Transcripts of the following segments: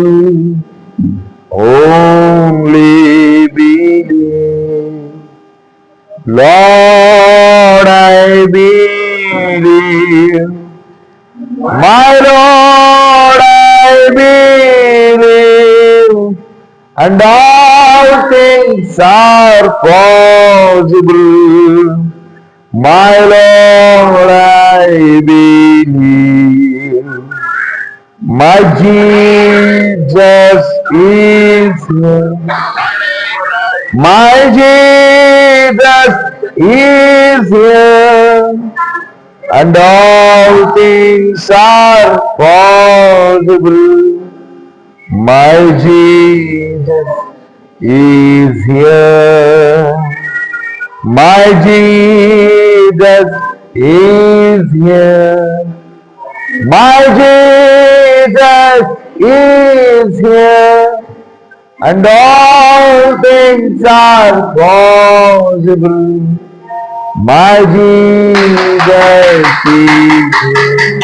only believe. Lord, I believe. My Lord, I believe. And all things are possible. My Lord, I believe. My Jesus is here. My Jesus is here. And all things are possible. My Jesus is here. My Jesus is here. My Jesus is here, and all things are possible. My Jesus is here.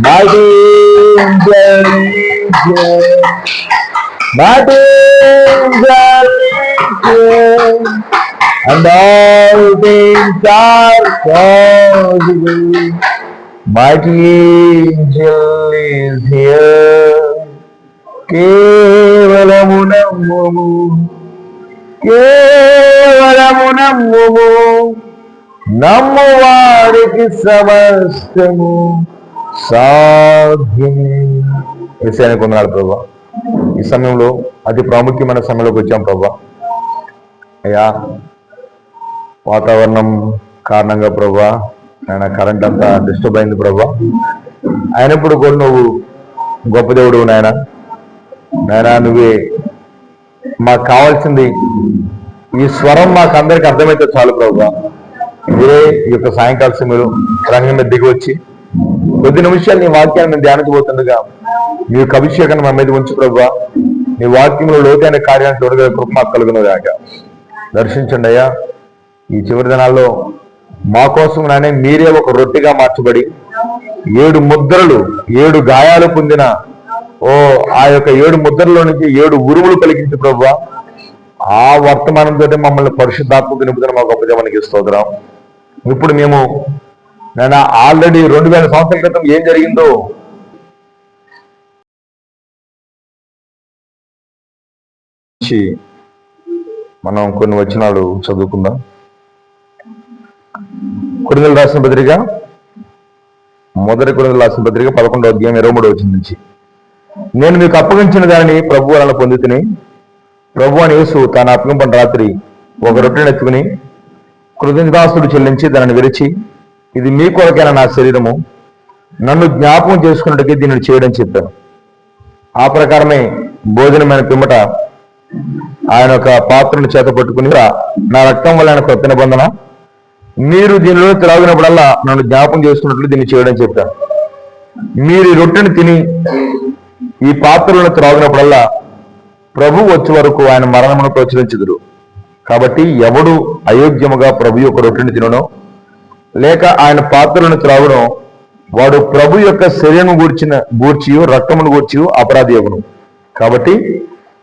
My angel is here. My angel is here. And all things are possible. Mighty angel is here. కేవలము నమ్ముము కేవలము నమ్ము వారికి సమస్తము సాధ్యమే విషయానికి ఉన్నాడు ప్రభా ఈ సమయంలో అతి ప్రాముఖ్యమైన సమయంలోకి వచ్చాం ప్రభా అయ్యా వాతావరణం కారణంగా ప్రభా ఆయన కరెంట్ అంతా డిస్టర్బ్ అయింది ప్రభా. అయినప్పుడు కూడా నువ్వు గొప్ప దేవుడు నాయన. నాయన నువ్వే మాకు కావాల్సింది ఈ స్వరం మాకు అందరికి అర్థమైతే చాలు ప్రభా. మీరే ఈ యొక్క సాయంకాల సమయంలో రంగం మీద దిగి వచ్చి కొద్ది నిమిషాలు నీ వాక్యాన్ని మేము ధ్యానించబోతుండగా మీ యొక్క అభిషేకాన్ని మా మీద ఉంచు ప్రభా. నీ వాక్యంలో లోతైన కార్యాన్ని చూడగల కృప మాకు కలుగును గాక. దర్శించండి అయ్యా. ఈ చివరి దినాల్లో మా కోసం నానే మీరే ఒక రొట్టెగా మార్చబడి ఏడు ముద్రలు ఏడు గాయాలు పొందిన ఓ ఆ యొక్క ఏడు ముద్రలో నుంచి ఏడు ఉరువులు కలిగించి ప్రభు ఆ వర్తమానంతో మమ్మల్ని పరిశుద్ధాత్మక నిపుణులు మా గొప్ప జమనికి స్తోత్రం. ఇప్పుడు మేము నేను ఆల్రెడీ రెండు వేల సంవత్సరాల క్రితం ఏం జరిగిందో మనం కొన్ని వచనాలు చదువుకుందాం. కొడుదలు రాసిన పత్రిక మొదటి కొడుదలు రాసిన పత్రిక పదకొండవ అధ్యాయం ఇరవై మూడవ వచ్చిన నుంచి. నేను మీకు అప్పగించిన దానిని ప్రభు వలన పొందుతుని ప్రభు అని యేసు తాను అప్పగింపని రాత్రి ఒక రొట్టెను ఎత్తుకుని కృతజ్ఞతాస్తుడు చెల్లించి దానిని విరిచి ఇది మీ కొరకైనా నా శరీరము నన్ను జ్ఞాపకం చేసుకున్నట్టుగా దీనిని చేయడం చెప్పాను. ఆ ప్రకారమే భోజనమైన పిమ్మట ఆయన ఒక పాత్రను చేత పట్టుకుని నా రక్తం వల్ల ఆయన కొత్త నిబంధన మీరు దీనిలో త్రాగినప్పుడల్లా నన్ను జ్ఞాపకం చేసుకున్నట్లు దీన్ని చేయడం చెప్పాను మీరు ఈ రొట్టెని తిని ఈ పాత్రలను త్రాగినప్పుడల్లా ప్రభు వచ్చే వరకు ఆయన మరణమును ప్రచురించుదురు. కాబట్టి ఎవడు అయోగ్యముగా ప్రభు యొక్క రొట్టెని తిననో లేక ఆయన పాత్రలను త్రాగునో వాడు ప్రభు యొక్క శరీరం గూర్చిన గూర్చియో రక్తమును గూర్చియో అపరాధి అగును. కాబట్టి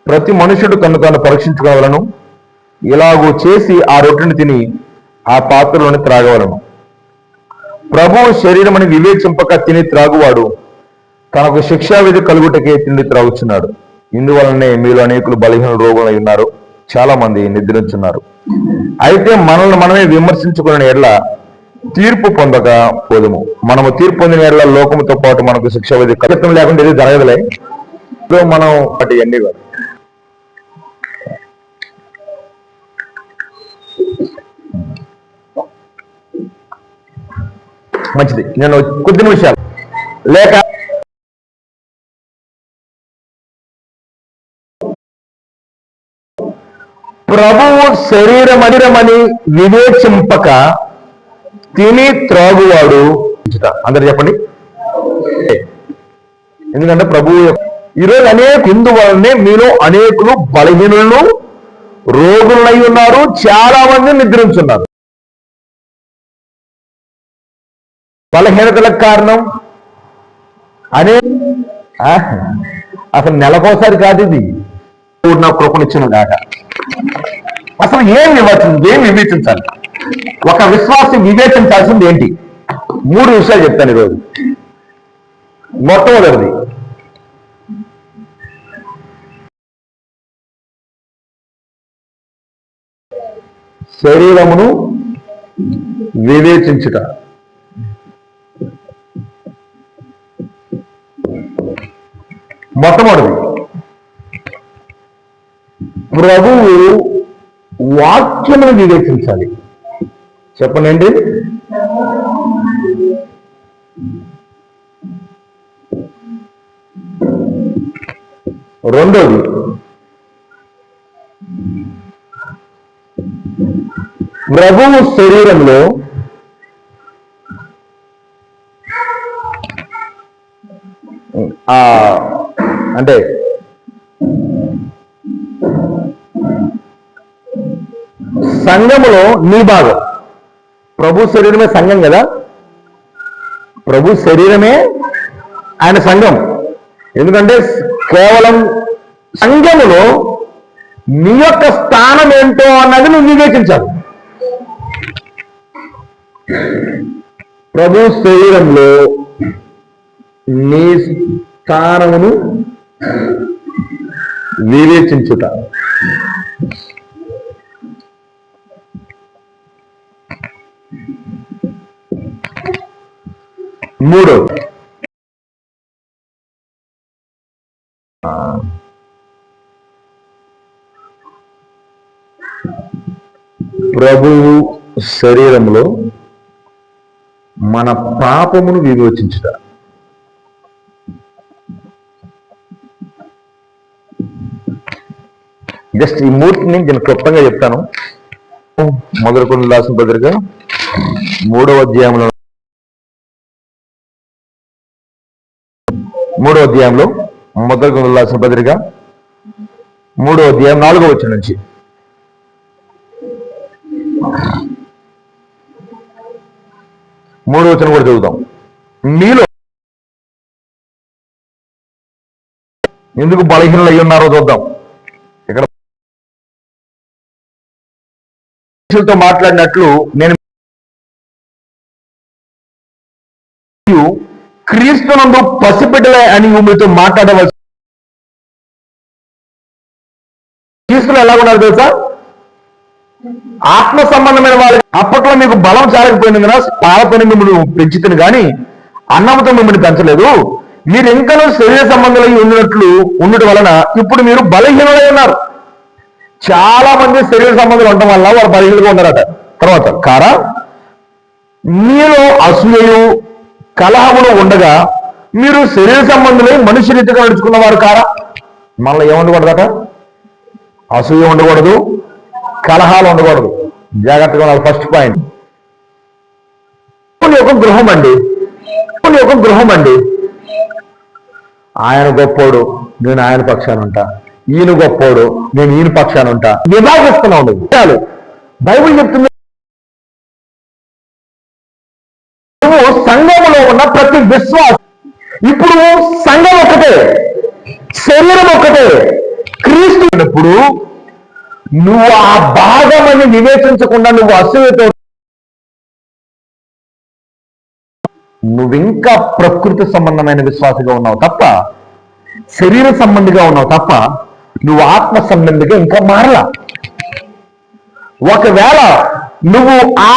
ప్రతి మనుషుడు తను తాను పరీక్షించుకోవాలను. ఇలాగూ చేసి ఆ రొట్టెని తిని ఆ పాత్రలోని త్రాగవలను. శరీరం శరీరమని వివేచింపక తిని త్రాగువాడు. తనకు శిక్షావిధి కలుగుటకే తిండి త్రాగుచున్నాడు. ఇందువలనే మీలో అనేకులు బలహీన రోగులు ఉన్నారు. చాలా మంది నిద్రించున్నారు. అయితే మనల్ని మనమే విమర్శించుకున్న ఎడ్ల తీర్పు పొందక పోదుము. మనము తీర్పు పొందిన ఎడ్ల లోకముతో పాటు మనకు శిక్షావిధి కలుగుతం లేకుండా ఇది జరగదులే. సో మనం అటు ఎన్ని కాదు మంచిది. నేను కొద్ది నిమిషాలు. లేక ప్రభువు శరీర మదిరమని వివేచింపక తిని త్రాగువాడు. అందరు చెప్పండి. ఎందుకంటే ప్రభువు ఈరోజు అనేక ఇందువలనే మీలో అనేకులు బలహీనులను రోగులై ఉన్నారు. చాలా మంది నిద్రించున్నారు. బలహీనతలకు కారణం? అనే అసలు నెలకోసారి కాదు ఇది. దేవుడు నా కృపనిచ్చిన దాట అసలు ఏం వివరించింది ఏం వివేచించాలి? ఒక విశ్వాసం వివేచించాల్సింది ఏంటి? మూడు విషయాలు చెప్తాను ఈరోజు. మొట్టమొదటిది. శరీరమును వివేచించుట. మొట్టమొదటి. ప్రభువు వాక్యమును వివేచించాలి చెప్పనండి రెండోది. ప్రభువు శరీరంలో ఆ అంటే సంఘములో నీ భాగం. ప్రభు శరీరమే సంఘం కదా? ప్రభు శరీరమే ఆయన సంఘం. ఎందుకంటే కేవలం సంఘములో నీ యొక్క స్థానం ఏంటో అన్నది నువ్వు వివేచించాలి. ప్రభు శరీరంలో నీ స్థానమును వివేచించుట. మూడు. ప్రభువు శరీరంలో మన పాపమును వివేచించుట. జస్ట్ ఈ మూర్తిని నేను క్లుప్తంగా చెప్తాను. మొదటి కొన్ని రాసిన పత్రిక మూడవ అధ్యాయంలో మూడో అధ్యాయంలో మొదటి కొన్ని రాసిన పత్రిక మూడో అధ్యాయం నాలుగో వచ్చిన నుంచి. మూడో వచ్చిన కూడా చదువుతాం మీలో ఎందుకు బలహీనలు అయి ఉన్నారో చూద్దాం. ఇక్కడ తో మాట్లాడినట్లు నేను క్రీస్తునందు పసిబిడ్డలే అని మీతో మాట్లాడవలసి క్రీస్తులు ఎలా ఉన్నారు తెలుసా? ఆత్మ సంబంధమైన వాళ్ళు అప్పట్లో మీకు బలం జాలకపోయిన పాలపని మిమ్మల్ని పెంచుతుంది కానీ అన్నంతో మిమ్మల్ని పెంచలేదు. మీరు ఇంకనూ శరీర సంబంధాలు ఉన్నట్లు ఉండటం వలన ఇప్పుడు మీరు బలహీనులై ఉన్నారు. చాలా మంది శరీర సంబంధాలు ఉండటం వల్ల వారు బలహీనంగా ఉన్నారట తర్వాత కార? మీలో అసూయలు కలహములు ఉండగా మీరు శరీర సంబంధులై మనిషి రీతిగా నడుచుకున్న వారు కారా? మనలో ఏముండకూడదట అసూయ ఉండకూడదు కలహాలు ఉండకూడదు. జాగ్రత్తగా ఉండాలి ఫస్ట్ పాయింట్ కొన్ని ఒక గృహం అండి. కొన్ని ఒక గృహం అండి. ఆయన గొప్పోడు నేను ఆయన పక్షాన ఉంటా. ఈయన గొప్పోడు నేను ఈయన పక్షాన ఉంటా. విభాగిస్తున్నావు నువ్వు చాలు బైబుల్ చెప్తుంది. నువ్వు సంఘములో ఉన్న ప్రతి విశ్వాసం ఇప్పుడు సంఘం ఒకటే శరీరం ఒకటే క్రీస్తున్నప్పుడు నువ్వు ఆ భాగమని వివేచించకుండా నువ్వు అసూయతో నువ్వింకా ప్రకృతి సంబంధమైన విశ్వాసగా ఉన్నావు తప్ప శరీర సంబంధిగా ఉన్నావు తప్ప నువ్వు ఆత్మ సంబంధిగా ఇంకా మారలా. ఒకవేళ నువ్వు ఆ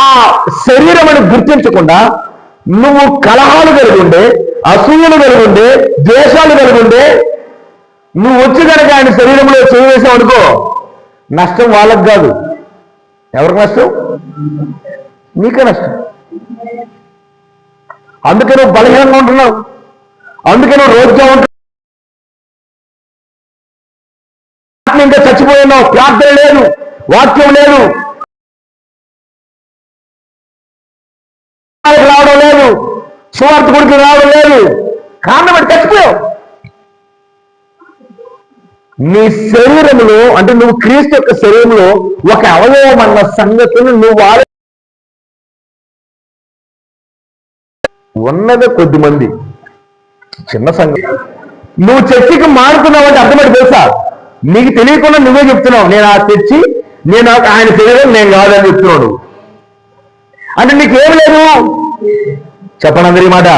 శరీరం అని గుర్తించకుండా నువ్వు కలహాలు కలిగి ఉండే అసూయలు కలిగి ఉండే ద్వేషాలు కలిగి ఉండే నువ్వు వచ్చి కనుక ఆయన శరీరంలో చేయవేసావు అనుకో నష్టం వాళ్ళకు కాదు. ఎవరికి నష్టం? నీకే నష్టం. అందుకే నువ్వు బలహీనంగా ఉంటున్నావు. అందుకే నువ్వు రోజుగా ఉంటున్నావు ఆత్మ ఇంకా ప్రార్థన లేదు. వాక్యం లేదు. రావడం లేదు. సువార్త గుడికి రావడం లేదు. కారణం బట్టి చచ్చిపోయావు. నీ శరీరంలో అంటే నువ్వు క్రీస్తు యొక్క శరీరంలో ఒక అవయవం అన్న సంగతిని నువ్వు ఆలో ఉన్నదే కొద్ది మంది. చిన్న సంగతి. నువ్వు చర్చికి మారుతున్నావు అంటే అర్థమైంది తెలుసా? నీకు తెలియకుండా నువ్వే చెప్తున్నావు. నేను ఆ తెచ్చి నేను ఆయన తెలియదు నేను కాదని చెప్తున్నాడు. అంటే అంటే నీకేం లేదు? చెప్పండి అందరి మాట.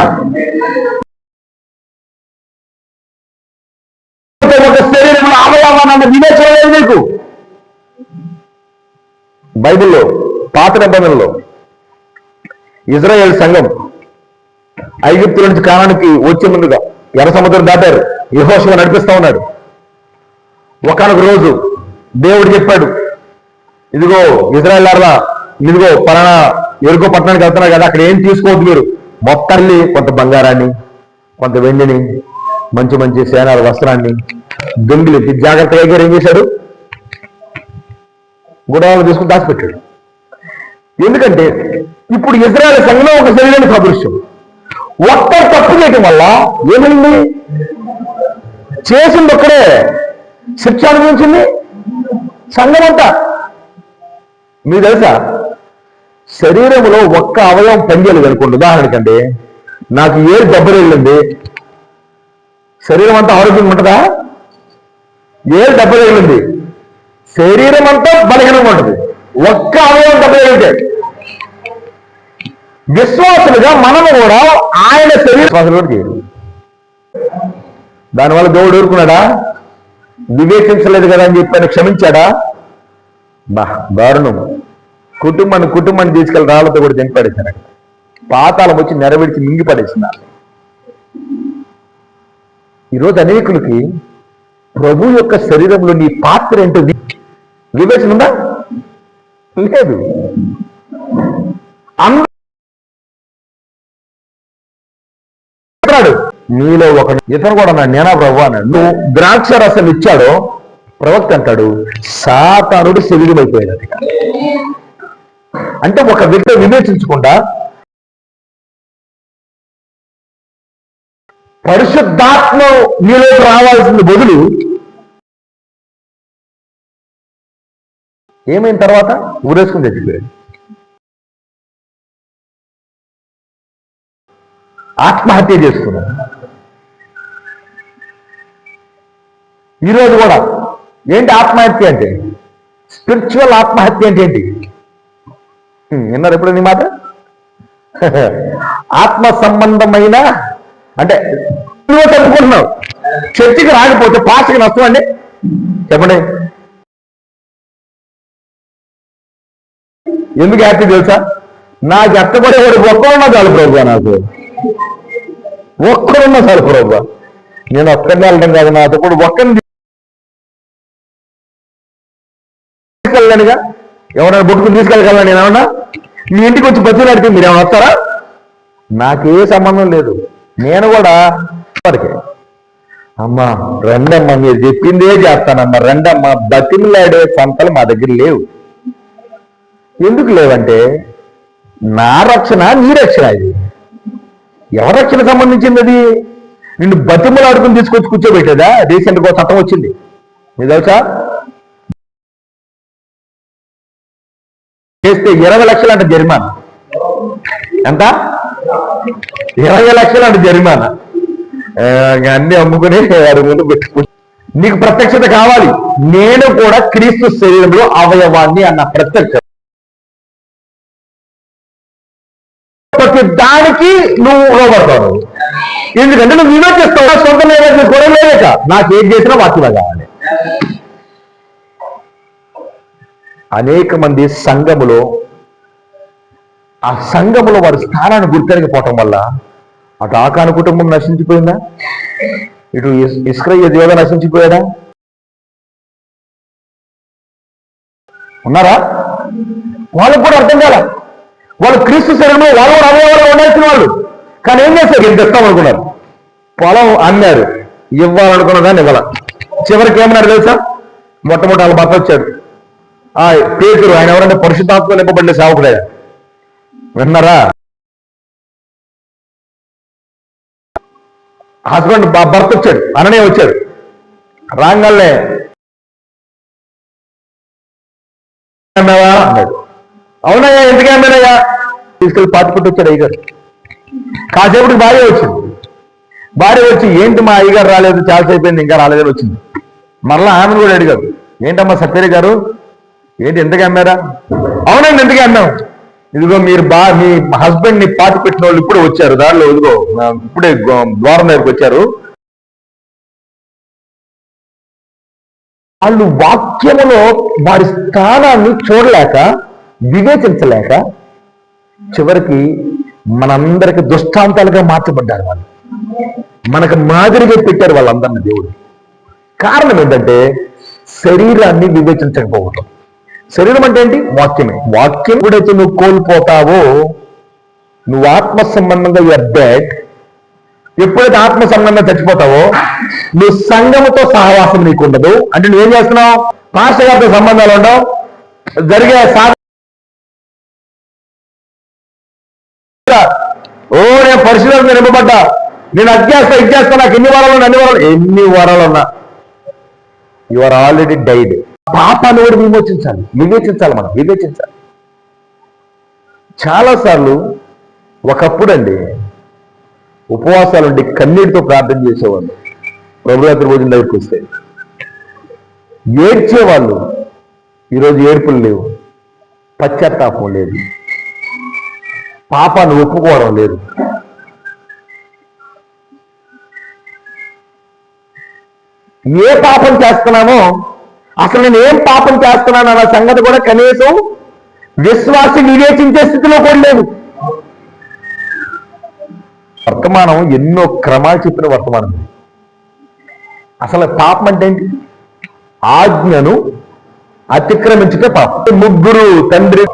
ఒక అవయవాన్ని వివేచన లేదు నీకు. బైబిల్లో పాత నిబంధనలో ఇజ్రాయెల్ సంఘం ఐగుప్తు నుంచి కాలానికి వచ్చే ముందుగా ఎర్ర సముద్రం దాటారు. యహోశివ నడిపిస్తా ఉన్నాడు. ఒకనొక రోజు దేవుడు చెప్పాడు ఇదిగో ఇజ్రాయెల్ అర్లా ఇదిగో పలానా ఎరుకో పట్టణానికి వెళ్తున్నారు కదా అక్కడ ఏం తీసుకోవద్దు మీరు? మొత్తాన్ని కొంత బంగారాన్ని కొంత వెండిని మంచి మంచి సేనాల వస్త్రాన్ని దొంగిలి జాగ్రత్తగా గారు ఏం చేశాడు? గుడాలను తీసుకుని దాచిపెట్టాడు. ఎందుకంటే ఇప్పుడు ఇజ్రాయల్ సంఘంలో ఒక శరీరాన్ని సదృశ్యం. ఒక్క తప్పు చేయటం వల్ల ఏమైంది? చేసింది ఒక్కడే. శిక్ష అనుభవించింది సంఘం అంతా. మీకు తెలుసా? శరీరంలో ఒక్క అవయవం పనిచేయలేదు అనుకోండి. ఉదాహరణకండి నాకు ఏ దెబ్బ తగిలింది? శరీరం అంతా ఆరోగ్యంగా ఉంటుందా? ఏ దెబ్బ తగిలింది? శరీరం అంతా బలహీనంగా ఉంటుంది. ఒక్క అవయవం దెబ్బ తగిలితే. విశ్వాసులుగా మనము కూడా ఆయన శరీర దానివల్ల దేవుడు ఊరుకున్నాడా? వివేచించలేదు కదా అని చెప్పి క్షమించాడా? బా దారుణం. కుటుంబాన్ని కుటుంబాన్ని తీసుకెళ్ళి రాళ్ళతో కూడా జంకి అక్కడ పాతాళం వచ్చి నెరవేర్చి మింగి పడేసిన ఈరోజు అనేకులకి ప్రభు యొక్క శరీరంలో నీ పాత్ర ఏంటో వివేచన ఉందా? లేదు. నీలో ఒక ఇతను కూడా అన్నాడు నేనా ప్రభు అన్నాడు. నువ్వు ద్రాక్ష రసం ఇచ్చాడో? ప్రవక్త అంటాడు సాతానుడు శరీరమైపోయాడు అది అంటే ఒక వ్యక్తి వివేచించకుండా పరిశుద్ధాత్మ నీలో రావాల్సిన బదులు ఏమైన తర్వాత? ఊరేసుకుని చచ్చిపోయాడు ఆత్మహత్య చేసుకున్నాడు. ఈరోజు కూడా ఏంటి ఆత్మహత్య అంటే? స్పిరిచువల్ ఆత్మహత్య అంటే ఏంటి? విన్నారు ఎప్పుడు నీ మాట? ఆత్మ సంబంధమైన అంటే నువ్వు తప్పుకుంటున్నావు చర్చికి రాకపోతే పాస్కి నష్టం అండి చెప్పండి. ఎందుకు హ్యాపీ తెలుసా? నాకు ఎత్తపడేవాడు ఒక్కరున్నా చాలు ప్రభు నాకు. ఒక్కరున్నా చాలు ప్రభు. నేను ఒక్కరిని వెళ్ళడం కాదు నాతో కూడా ఒక్కరిని తీసుకెళ్ళానుగా? ఎవరైనా బొట్టుకుని తీసుకెళ్ళగలను నేను ఏమన్నా? మీ ఇంటికి వచ్చి బతులాడితే మీరు ఏమైనా వస్తారా? నాకే సంబంధం లేదు. నేను కూడా వరకే అమ్మా రెండమ్మా మీరు చెప్పిందే చేస్తానమ్మా. రెండమ్మా బతిమలాడే సంతలు మా దగ్గర లేవు. ఎందుకు లేవంటే నా రక్షణ నీ రక్షణ ఇది. ఎవరి రక్షణ సంబంధించింది అది నిన్ను బతిమలాడుకుని తీసుకొచ్చి కూర్చోబెట్టేదా? రీసెంట్గా ఒక చట్టం వచ్చింది. మీ తెలుసా? చెప్తే ఇరవై లక్షలు అంటే జరిమానా? ఎంత? ఇరవై లక్షలు అంటే జరిమానా? అన్ని అమ్ముకుని వారి ముందు పెట్టుకుంటు నీకు ప్రత్యక్షత కావాలి. నేను కూడా క్రీస్తు శరీరంలో అవయవాన్ని అన్న ప్రత్యక్ష ప్రతి దానికి నువ్వు ఉపయోగపడతావు ఎందుకంటే నువ్వు వివేచిస్తావు? సొంత నైవేద్యం కూడా లేక నాకు ఏం చేసినా వాక్యమే కావాలి. అనేక మంది సంఘములో ఆ సంఘములో వారి స్థానాన్ని గుర్తెరగపోవటం వల్ల అటు ఆకాను కుటుంబం నశించిపోయిందా? ఇటు ఇస్క్రయ్య దేవ నశించిపోయాడా? ఉన్నారా? వాళ్ళకు కూడా అర్థం కాల. వాళ్ళు క్రీస్తు శరీరంలో వాళ్ళు కూడా అవయవాలు ఉండాల్సిన వాళ్ళు. కానీ ఏం చేస్తారు ఇంత ఇస్తాం అనుకున్నారు. పొలం అన్నారు ఇవ్వాలనుకున్న దాన్ని ఇవ్వాల. చివరికి ఏమన్నారు తెలుసా? మొట్టమొదటి వాళ్ళ భర్త వచ్చాడు. పేతురు ఆయన ఎవరంటే పరిశుద్ధాత్మ నింపబడిన సేవకుడే విన్నారా? హస్బెండ్ భర్త వచ్చాడు. అననే వచ్చాడు. రాంగల్లే. అన్నావా? అన్నాడు. అవునయ్యా ఎందుకే అన్నాడయ్యా? తీసుకెళ్ళి పాటు పుట్టి వచ్చాడు అయ్యగారు. కాసేపటికి భార్య వచ్చింది. భార్య వచ్చి ఏంటి మా అయ్యగారు రాలేదు? చాలా అయిపోయింది ఇంకా రాలేదని వచ్చింది. మరలా ఆమెను కూడా అడిగారు ఏంటమ్మా సత్యరి గారు? ఏంటి ఎందుకు అమ్మారా? అవునండి ఎందుకు అన్నాం. ఇదిగో మీరు బా మీ హస్బెండ్ని పాతి పెట్టిన వాళ్ళు ఇప్పుడు వచ్చారు. దానిలో ఇదిగో ఇప్పుడే గో- ద్వారం దగ్గరికి వచ్చారు. వాళ్ళు వాక్యములో వారి స్థానాన్ని చూడలేక వివేచించలేక చివరికి మనందరికి దుష్టాంతాలుగా మార్చబడ్డారు వాళ్ళు. మనకు మాదిరిగా పెట్టారు వాళ్ళందరినీ దేవుడు. కారణం ఏంటంటే శరీరాన్ని వివేచించకపోవటం. శరీరం అంటే ఏంటి? వాక్యమే. వాక్యం ఎప్పుడైతే నువ్వు కోల్పోతావో నువ్వు ఆత్మ సంబంధంగా యువర్ డెడ్ ఎప్పుడైతే ఆత్మ సంబంధం చచ్చిపోతావో నువ్వు సంఘముతో సహవాసం నీకు ఉండదు అంటే నువ్వేం చేస్తున్నావు? పాస్టర్ గారితో సంబంధాలు ఉండవు. జరిగే సా ఓ నేను పరిశీలన నింపబడ్డా నేను అది చేస్తా ఇది చేస్తా నాకు ఎన్ని వారాలు ఉన్నా, అన్ని వారాలు ఎన్ని వారాలు ఉన్నా. యు ఆర్ ఆల్రెడీ డైడ్ పాపాన్ని కూడా విమోచించాలి వివేచించాలి మనం వివేచించాలి చాలాసార్లు ఒకప్పుడు అండి ఉపవాసాలు ఉండి కన్నీటితో ప్రార్థన చేసేవాళ్ళు ప్రభురాత్రి భోజనం దగ్గరికి వస్తే. ఏడ్చేవాళ్ళు ఈరోజు ఏడుపులు లేవు పశ్చాత్తాపం లేదు పాపాన్ని ఒప్పుకోవడం లేదు. ఏ పాపం చేస్తున్నామో అసలు నేను ఏం పాపం చేస్తున్నాను అన్న సంగతి కూడా కనీసం విశ్వాసి వివేచించే స్థితిలో కూడా లేదు వర్తమానం ఎన్నో క్రమాలు చెప్పిన వర్తమానం. అసలు పాపం అంటే ఏంటి? ఆజ్ఞను అతిక్రమించుట పాపం. ముగ్గురు తండ్రి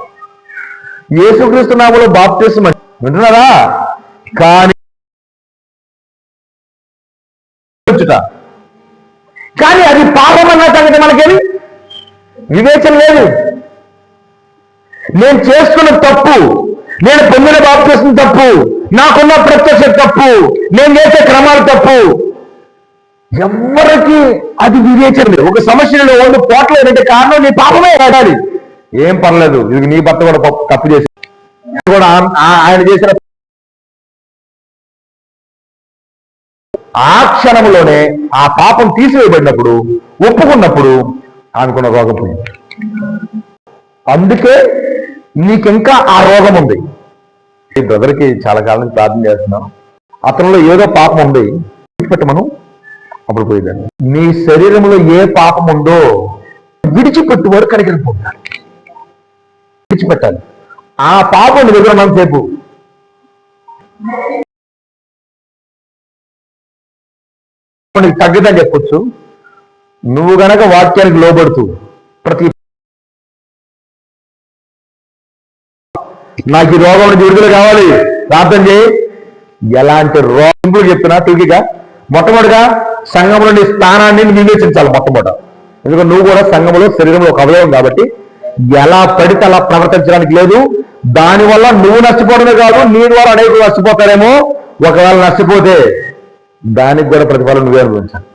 యేసుక్రీస్తు నామలో బాప్తిసం వింటున్నారా? కానీ కానీ అది పాపం అన్న సంగతి మనకేమి? వివేచన లేదు. నేను చేస్తున్న తప్పు నేను పొందిన బాప్తిసం తప్పు నాకున్న ప్రత్యక్ష తప్పు నేను చేసే క్రమాలు తప్పు. ఎవరికి అది వివేచన లేదు. ఒక సమస్యలో వాళ్ళు పోట్లేదంటే కారణం నీ పాపమే ఆడాలి ఏం పర్లేదు ఇది నీ భర్త కూడా తప్పు చేసి కూడా ఆయన చేసిన ఆ క్షణంలోనే ఆ పాపం తీసివేయబడినప్పుడు ఒప్పుకున్నప్పుడు ఆమెకున్న రోగం పోయింది. అందుకే నీకింకా ఆ రోగం ఉంది. ఈ బ్రదర్కి చాలా కాలం ప్రార్థన చేస్తున్నాం. అతనిలో ఏదో పాపం ఉంది. విడిచిపెట్టమను. అప్పుడు పోయేదాన్ని నీ శరీరంలో ఏ పాపం ఉందో విడిచిపెట్టు వరకు కడిగిపోతాడు విడిచిపెట్టాలి. ఆ పాపం నిద్ర దగ్గర ఉన్నంతసేపు నీకు చెప్పొచ్చు. నువ్వు గనక వాక్యానికి లోబడుతూ ప్రతి నాకు ఈ రోగం నుంచి విడుదల కావాలి. ప్రార్థన చేయి. ఎలాంటి రోగం కూడా చెప్తున్నా తుగిగా మొట్టమొదటిగా సంఘంలో నీ స్థానాన్ని వివేచించాలి మొట్టమొదట. ఎందుకంటే నువ్వు కూడా సంఘంలో శరీరంలో ఒక అవయవం కాబట్టి ఎలా పడితే అలా ప్రవర్తించడానికి లేదు. దానివల్ల నువ్వు నష్టపోవడమే కాదు నీ ద్వారా అనేకులు నష్టపోతారేమో. ఒకవేళ నష్టపోతే దానికి కూడా ప్రతిఫలం నువ్వే అనుభవించాలి.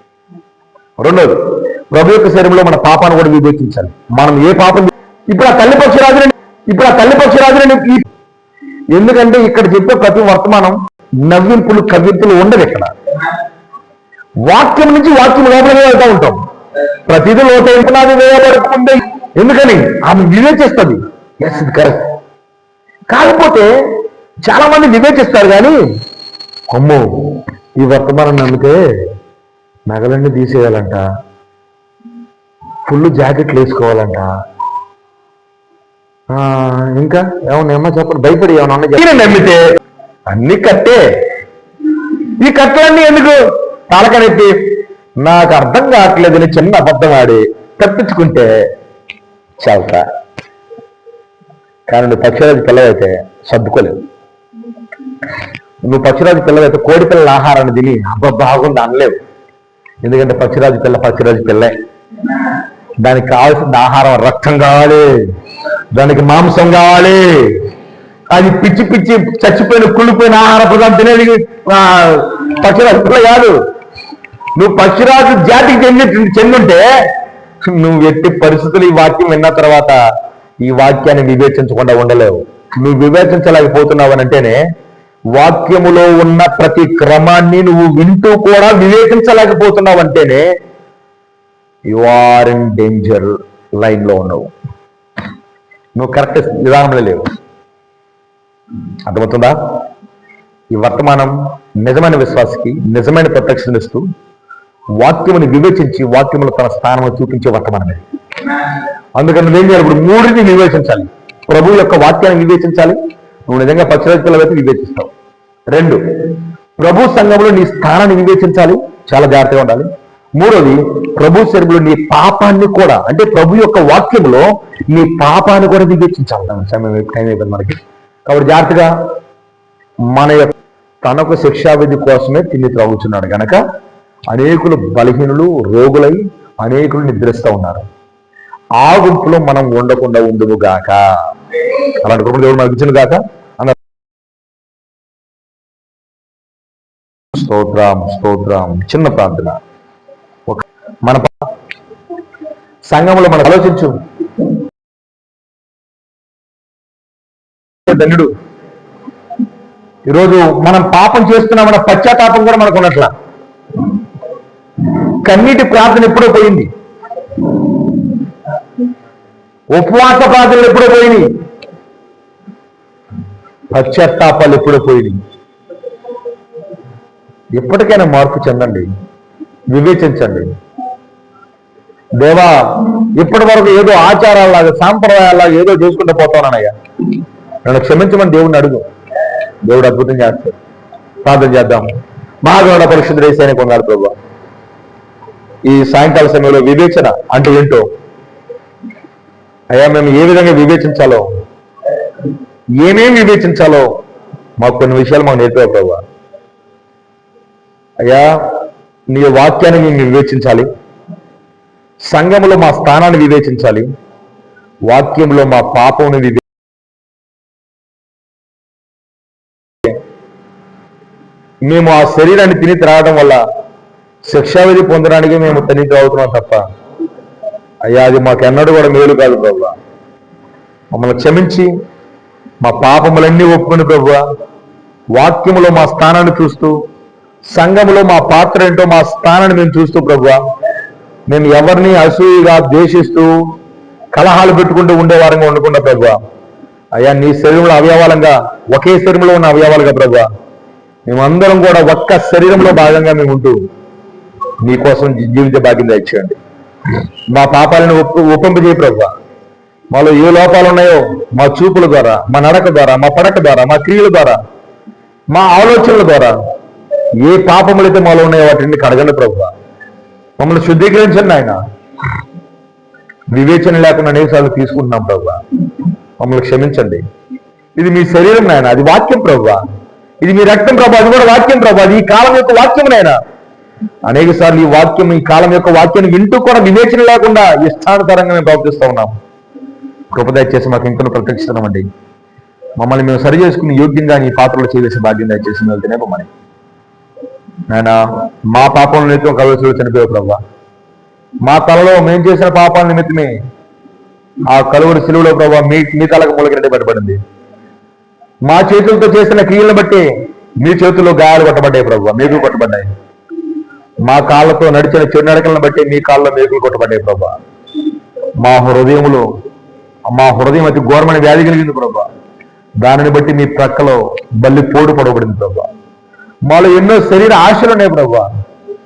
రెండోది ప్రభు యొక్క శరీరంలో మన పాపాన్ని కూడా వివేచించాలి. మనం ఏ పాపం ఇప్పుడు ఆ తల్లి పక్షిరాజుని ఇప్పుడు ఆ తల్లి పక్షిరాజుని ఎందుకంటే ఇక్కడ చెప్పే ప్రతి వర్తమానం నవ్వింపులు కవ్వింపులు ఉండదు ఇక్కడ. వాక్యం నుంచి వాక్యం లోపలికి వెళ్తూ ఉంటాం. ప్రతిదీ లోతైపునాది వేయబడుతుంది ఎందుకని? ఆమె వివేచిస్తుంది. ఎస్ ఇది కరెక్ట్ కాకపోతే చాలా మంది వివేచిస్తారు కానీ అమ్మో! ఈ వర్తమానం నమ్మితే నగలన్నీ తీసేయాలంట. ఫుల్ జాకెట్లు వేసుకోవాలంట. ఆ, ఇంకా ఏమన్నా ఏమన్నా చెప్పండి? భయపడి ఏమన్నా. నమ్మితే అన్ని కట్టే. ఈ కట్టలన్నీ ఎందుకు? తాళకనెత్తి నాకు అర్థం కావట్లేదని చిన్న అబద్ధం ఆడి తప్పించుకుంటే చాలతా కానీ నువ్వు పక్షిరాజు పిల్లవైతే సర్దుకోలేవు. నువ్వు పక్షిరాజు పిల్లవైతే కోడి పిల్లల ఆహారాన్ని తిని అబ్బా బాగుంది అనలేవు. ఎందుకంటే పక్షిరాజు పిల్ల పక్షిరాజు పిల్లే. దానికి కావాల్సిన ఆహారం రక్తం కావాలి. దానికి మాంసం కావాలి. అది పిచ్చి పిచ్చి చచ్చిపోయిన కుళ్ళిపోయిన ఆహార పదార్థం తినేది పక్షిరాజు పిల్ల కాదు. నువ్వు పక్షిరాజు జాతికి చెంది చెందుంటే నువ్వు ఎట్టి పరిస్థితులు ఈ వాక్యం విన్న తర్వాత ఈ వాక్యాన్ని వివేచించకుండా ఉండలేవు. నువ్వు వివేచించలేకపోతున్నావు అని అంటేనే వాక్యములో ఉన్న ప్రతి క్రమాన్ని నువ్వు వింటూ కూడా వివేచించలేకపోతున్నావు అంటేనే యు ఆర్ ఇన్ డేంజర్ లైన్లో ఉన్నావు. నువ్వు కరెక్ట్ విధానంలో లేవు. అర్థమవుతుందా? ఈ వర్తమానం నిజమైన విశ్వాసకి నిజమైన ప్రత్యక్షణ ఇస్తూ వాక్యముని వివేచించి వాక్యములు తన స్థానము చూపించే వర్తమానం ఇది. అందుకని నువ్వేం చేయాలి? ఇప్పుడు మూడిని వివేచించాలి. ప్రభు యొక్క వాక్యాన్ని వివేచించాలి. నువ్వు నిజంగా వైపు వివేచిస్తావు. రెండు ప్రభు సంఘంలో నీ స్థానాన్ని వివేచించాలి. చాలా జాగ్రత్తగా ఉండాలి. మూడోది ప్రభు శరీరంలో నీ పాపాన్ని కూడా అంటే ప్రభు యొక్క వాక్యంలో నీ పాపాన్ని కూడా వివేచించాలి. సమయం టైం అయిపోయింది మనకి. కాబట్టి జాగ్రత్తగా మన యొక్క తనకు శిక్షావిధి కోసమే తిండి త్రాగుతున్నాడు గనక అనేకులు బలహీనులు రోగులై అనేకులు నిద్రిస్తూ ఉన్నారు. ఆ గుంపులో మనం ఉండకుండా ఉండుము గాక. అలాంటి కృపణ దేవుడు మనకు ఇచ్చిన కాక? అన్న స్తోత్రం స్తోత్రం. చిన్న ప్రార్థన. ఒక మన సంఘంలో మనం ఆలోచించు. ధన్యుడు. ఈరోజు మనం పాపం చేస్తున్నామన్న పశ్చాత్తాపం కూడా మనకు ఉన్నట్ల. కన్నీటి ప్రార్థన ఎప్పుడో పోయింది. ఉపవాస ప్రార్థనలు ఎప్పుడో పోయినాయి? పశ్చాత్తాపాలు ఎప్పుడో పోయినాయి? ఎప్పటికైనా మార్పు చెందండి. వివేచించండి. దేవా ఇప్పటి వరకు ఏదో ఆచారాలాగా సాంప్రదాయాలాగా ఏదో చేసుకుంటూ పోతానయ్యా నన్ను క్షమించమని దేవుడిని అడుగు. దేవుడు అద్భుతం చేస్తాడు. ప్రార్థన చేద్దాం మహాగౌడ పరిశుద్ధ రేసాని కొన్నాడు ప్రభు. ఈ సాయంకాల సమయంలో వివేచన అంటే ఏంటో అయ్యా మేము ఏ విధంగా వివేచించాలో ఏమేమి వివేచించాలో మాకు కొన్ని విషయాలు మాకు నేర్పావు ప్రభా. అయ్యా నీ వాక్యాన్ని మేము వివేచించాలి. సంఘములో మా స్థానాన్ని వివేచించాలి. వాక్యంలో మా పాపం వివే మేము ఆ శరీరాన్ని తిని త్రాగడం వల్ల శిక్షావిధి పొందడానికి మేము తనిఖీ అవుతున్నాం తప్ప అయ్యా అది మాకెన్నడూ కూడా మేలు కాదు ప్రభు. మమ్మల్ని క్షమించి మా పాపములన్నీ ఒప్పుకుని ప్రభు. వాక్యములో మా స్థానాన్ని చూస్తూ సంఘములో మా పాత్ర ఏంటో మా స్థానాన్ని మేము చూస్తూ ప్రభు. మేము ఎవరిని అసూయగా ద్వేషిస్తూ కలహాలు పెట్టుకుంటూ ఉండేవారంగా ఉండకుండా ప్రభు. అయ్యా నీ శరీరంలో అవయవాలంగా ఒకే శరీరంలో ఉన్న అవయవాలుగా ప్రభు. మేమందరం కూడా ఒక్క శరీరంలో భాగంగా మేము ఉంటూ నీకోసం జీవిత భాగ్యం దయచేయండి మా పాపాలను ఒప్పు ఒప్పింపజేయ ప్రభు. మాలో ఏ లోపాలు ఉన్నాయో మా చూపుల ద్వారా మా నడక ద్వారా మా పడక ద్వారా మా క్రియల ద్వారా మా ఆలోచనల ద్వారా ఏ పాపములైతే మాలో ఉన్నాయో వాటిని కడగండి ప్రభు. మమ్మల్ని శుద్ధీకరించండి ఆయన వివేచన లేకుండా అనేకసార్లు తీసుకుంటున్నాం ప్రభు. మమ్మల్ని క్షమించండి. ఇది మీ శరీరం నాయన అది వాక్యం ప్రభు. ఇది మీ రక్తం ప్రభు అది కూడా వాక్యం ప్రభు. అది ఈ కాలం యొక్క వాక్యం నాయన. అనేక సార్లు ఈ వాక్యం ఈ కాలం యొక్క వాక్యాన్ని వింటూ కూడా వివేచన లేకుండా ఇష్టానుసారంగా మేము ప్రవర్తిస్తూ ఉన్నాం. కృప చేసి మాకు ఇంకొన్ని ప్రత్యక్షిస్తున్నామండి మమ్మల్ని మేము సరి చేసుకుని యోగ్యంగా నీ పాత్రలు చేసే భాగ్యం దయచేసి వెళ్తేనే పొమ్మని ఆయన మా పాపం నిమిత్తం కలవసులు చనిపోయావు ప్రభా. మా తలలో మేము చేసిన పాపాల నిమిత్తమే ఆ కలువురు సిలువలో ప్రభావ మీ మీ తలకు మూలకరెడ్డి పట్టబడింది మా చేతులతో చేసిన క్రియలను బట్టి మీ చేతుల్లో గాయాలు కొట్టబడ్డాయి ప్రభు మీకు కొట్టబడ్డాయి. మా కాళ్ళతో నడిచిన చిరునడకలను బట్టి మీ కాళ్ళలో మేకులు కొట్టబడ్డాయి ప్రభా. మా హృదయంలో మా హృదయం అతి ఘోరమైన వ్యాధి కలిగింది ప్రభా. దానిని బట్టి మీ ప్రక్కలో బల్లి పోడు పడబడింది ప్రభా. మాలో ఎన్నో శరీర ఆశలు ఉన్నాయి ప్రభా.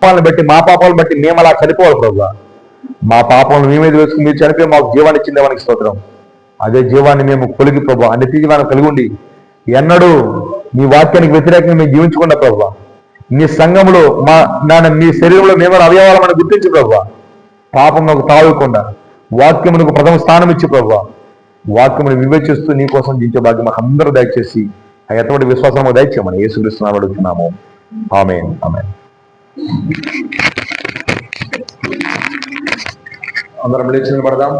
పాపాలను బట్టి మా పాపాలను బట్టి మేము అలా చనిపోవాలి ప్రభా. మా పాపాలను మీ మీద వేసుకుని మీరు చనిపోయి మాకు జీవాన్ని ఇచ్చిందే మనకి స్తోత్రం. అదే జీవాన్ని మేము కొలిగి ప్రభా అన్ని జీవాన్ని కలిగి ఉండి ఎన్నడూ మీ వాక్యానికి వ్యతిరేకంగా మేము జీవించకుండా ప్రభావ నీ సంఘంలో మా నాన్న నీ శరీరంలో మేము అవయవాలమని గుర్తించి ప్రభు. పాపమునకు తాగకుండా వాక్యమునకు ప్రథమ స్థానం ఇచ్చి ప్రభు. వాక్యమును వివేచిస్తూ నీ కోసం జీవించే భాగ్యం మాకు అందరూ దయచేసి ఆ ఎటువంటి విశ్వాసం మాకు దయచేయమని యేసుక్రీస్తున్నాము అడుగుతున్నాము. ఆమె ఆమె అందరం లేచి నిలబడదాం.